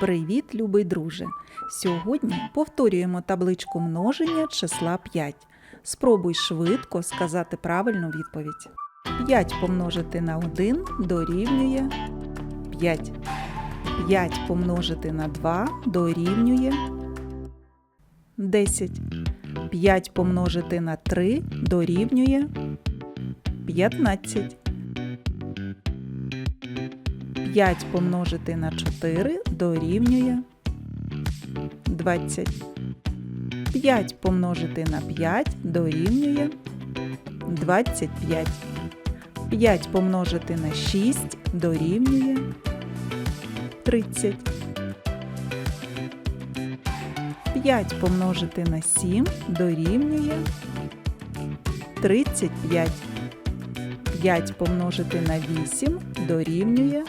Привіт, любий друже! Сьогодні повторюємо табличку множення числа 5. Спробуй швидко сказати правильну відповідь. 5 помножити на 1 дорівнює 5. 5 помножити на 2 дорівнює 10. 5 помножити на 3 дорівнює 15. 5 помножити на 4 дорівнює 20. 5 помножити на 5 дорівнює 25. 5 помножити на 6 дорівнює 30. 5 помножити на 7 дорівнює 35. 5 помножити на 8 дорівнює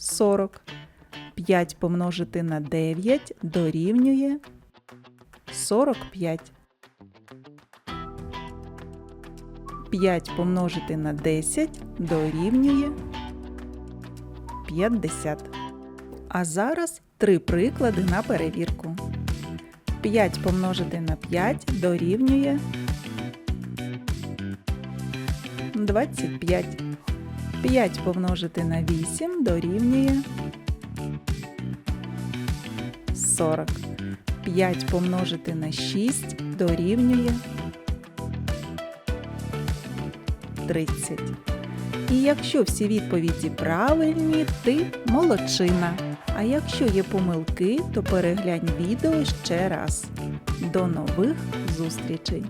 40. 5 помножити на 9 дорівнює 45. 5 помножити на 10 дорівнює 50. А зараз три приклади на перевірку. 5 помножити на 5 дорівнює 25. 5 помножити на 8 дорівнює 40. 5 помножити на 6 дорівнює 30. І якщо всі відповіді правильні, ти молодчина. А якщо є помилки, то переглянь відео ще раз. До нових зустрічей!